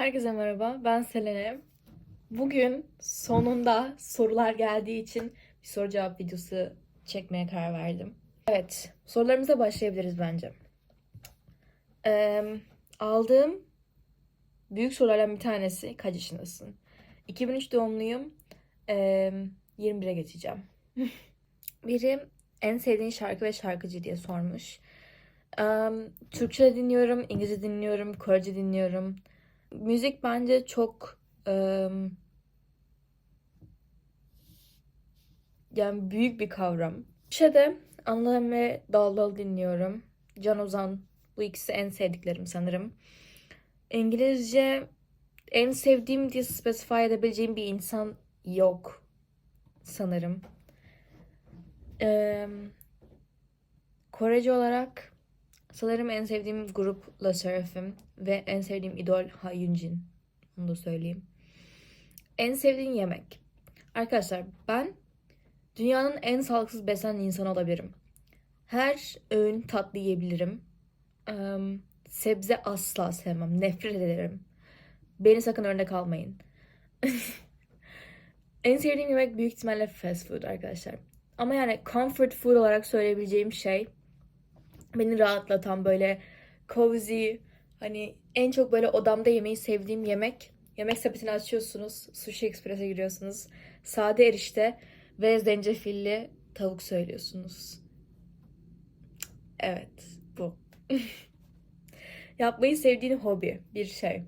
Herkese merhaba, ben Selene. Bugün sonunda sorular geldiği için bir soru cevap videosu çekmeye karar verdim. Evet, sorularımıza başlayabiliriz bence. Ee, aldığım büyük sorulardan bir tanesi, kaç yaşındasın? 2003 doğumluyum, ee, 21'e geçeceğim. Biri en sevdiğin şarkı ve şarkıcı diye sormuş. Ee, Türkçe dinliyorum, İngilizce dinliyorum, Korece dinliyorum. Müzik bence çok ım, yani büyük bir kavram. Türkçe'de Anlam ve Dal Dal dinliyorum. Can Ozan bu ikisi en sevdiklerim sanırım. İngilizce en sevdiğim diye specify edebileceğim bir insan yok sanırım. Em, Korece olarak Sanırım en sevdiğim grup La Seraphim ve en sevdiğim idol Ha Yunjin. Onu da söyleyeyim. En sevdiğin yemek. Arkadaşlar ben dünyanın en sağlıksız beslenen insanı olabilirim. Her öğün tatlı yiyebilirim. Eee, sebze asla sevmem. Nefret ederim. Beni sakın örnek almayın. en sevdiğim yemek büyük ihtimalle fast food arkadaşlar. Ama yani comfort food olarak söyleyebileceğim şey beni rahatlatan böyle cozy hani en çok böyle odamda yemeyi sevdiğim yemek. Yemek sepetini açıyorsunuz. Sushi Express'e giriyorsunuz. Sade erişte ve zencefilli tavuk söylüyorsunuz. Evet, bu. Yapmayı sevdiğin hobi bir şey.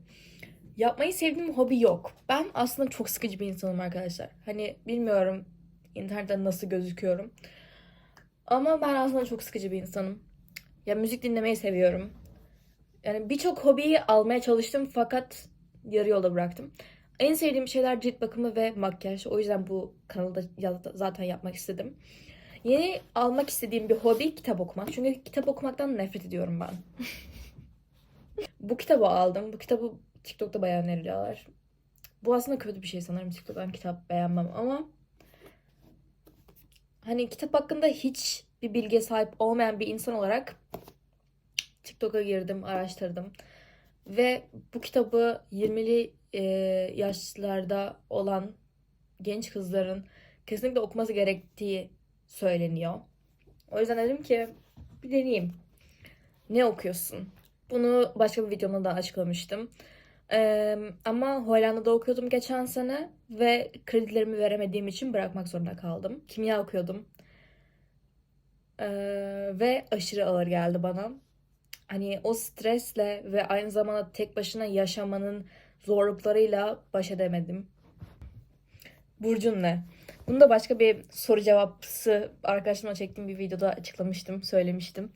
Yapmayı sevdiğim hobi yok. Ben aslında çok sıkıcı bir insanım arkadaşlar. Hani bilmiyorum internetten nasıl gözüküyorum. Ama ben aslında çok sıkıcı bir insanım. Ya müzik dinlemeyi seviyorum. Yani birçok hobiyi almaya çalıştım fakat yarı yolda bıraktım. En sevdiğim şeyler cilt bakımı ve makyaj. O yüzden bu kanalı da ya- zaten yapmak istedim. Yeni almak istediğim bir hobi kitap okumak. Çünkü kitap okumaktan nefret ediyorum ben. bu kitabı aldım. Bu kitabı TikTok'ta bayağı öneriyorlar. Bu aslında kötü bir şey sanırım TikTok'tan kitap beğenmem ama hani kitap hakkında hiç bir bilgiye sahip olmayan bir insan olarak TikTok'a girdim, araştırdım. Ve bu kitabı 20'li e, yaşlarda olan genç kızların kesinlikle okuması gerektiği söyleniyor. O yüzden dedim ki bir deneyeyim. Ne okuyorsun? Bunu başka bir videomda da açıklamıştım. Ee, ama Hollanda'da okuyordum geçen sene ve kredilerimi veremediğim için bırakmak zorunda kaldım. Kimya okuyordum. Ee, ve aşırı ağır geldi bana. Hani o stresle ve aynı zamanda tek başına yaşamanın zorluklarıyla baş edemedim. Burcun ne? Bunu da başka bir soru cevapsı arkadaşımla çektiğim bir videoda açıklamıştım, söylemiştim.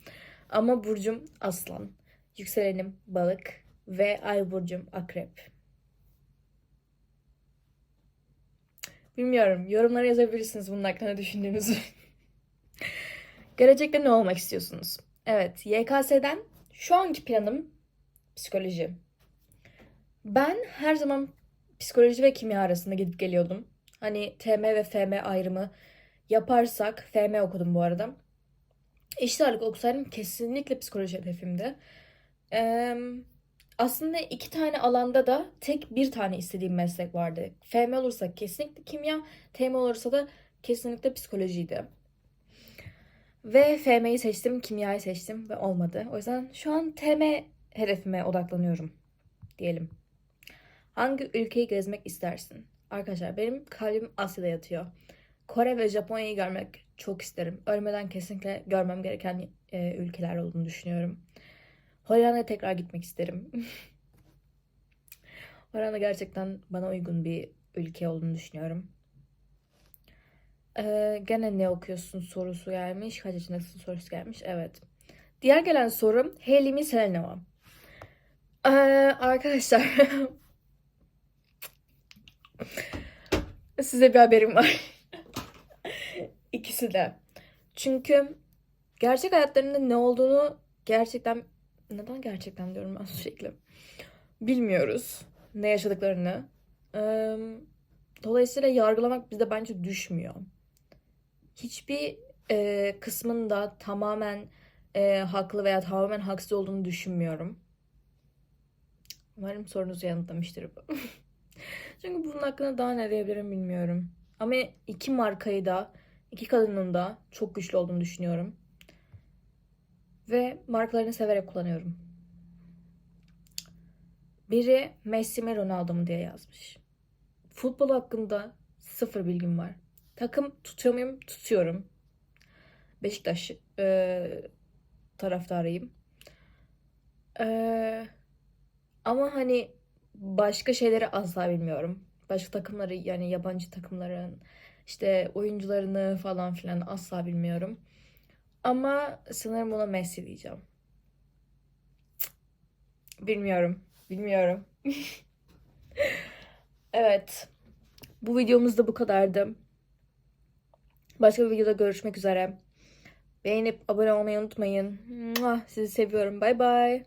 Ama burcum aslan, yükselenim balık ve ay burcum akrep. Bilmiyorum, yorumlara yazabilirsiniz bunun hakkında düşündüğünüzü. Gelecekte ne olmak istiyorsunuz? Evet, YKS'den şu anki planım psikoloji. Ben her zaman psikoloji ve kimya arasında gidip geliyordum. Hani TM ve FM ayrımı yaparsak, FM okudum bu arada. Eşit ağırlık okusaydım kesinlikle psikoloji hedefimdi. Ee, aslında iki tane alanda da tek bir tane istediğim meslek vardı. FM olursa kesinlikle kimya, TM olursa da kesinlikle psikolojiydi. Ve FM'yi seçtim, kimyayı seçtim ve olmadı. O yüzden şu an TM hedefime odaklanıyorum diyelim. Hangi ülkeyi gezmek istersin? Arkadaşlar benim kalbim Asya'da yatıyor. Kore ve Japonya'yı görmek çok isterim. Ölmeden kesinlikle görmem gereken e, ülkeler olduğunu düşünüyorum. Hollanda'ya tekrar gitmek isterim. Hollanda gerçekten bana uygun bir ülke olduğunu düşünüyorum. Ee, gene ne okuyorsun sorusu gelmiş. Kaç yaşındasın sorusu gelmiş. Evet. Diğer gelen sorum Hailey mi Selena mı? Ee, arkadaşlar size bir haberim var. İkisi de. Çünkü gerçek hayatlarında ne olduğunu gerçekten neden gerçekten diyorum ben sürekli. Bilmiyoruz ne yaşadıklarını. Ee, dolayısıyla yargılamak bize bence düşmüyor. Hiçbir e, kısmında tamamen e, haklı veya tamamen haksız olduğunu düşünmüyorum. Umarım sorunuzu yanıtlamıştır bu. Çünkü bunun hakkında daha ne diyebilirim bilmiyorum. Ama iki markayı da, iki kadının da çok güçlü olduğunu düşünüyorum. Ve markalarını severek kullanıyorum. Biri Messi mi Ronaldo mu diye yazmış. Futbol hakkında sıfır bilgim var. Takım tutuyor muyum? Tutuyorum. Beşiktaş e, taraftarıyım. E, ama hani başka şeyleri asla bilmiyorum. Başka takımları yani yabancı takımların işte oyuncularını falan filan asla bilmiyorum. Ama sanırım buna Messi diyeceğim. Bilmiyorum. Bilmiyorum. Evet. Bu videomuz da bu kadardı. Başka bir videoda görüşmek üzere. Beğenip abone olmayı unutmayın. Sizi seviyorum. Bay bay.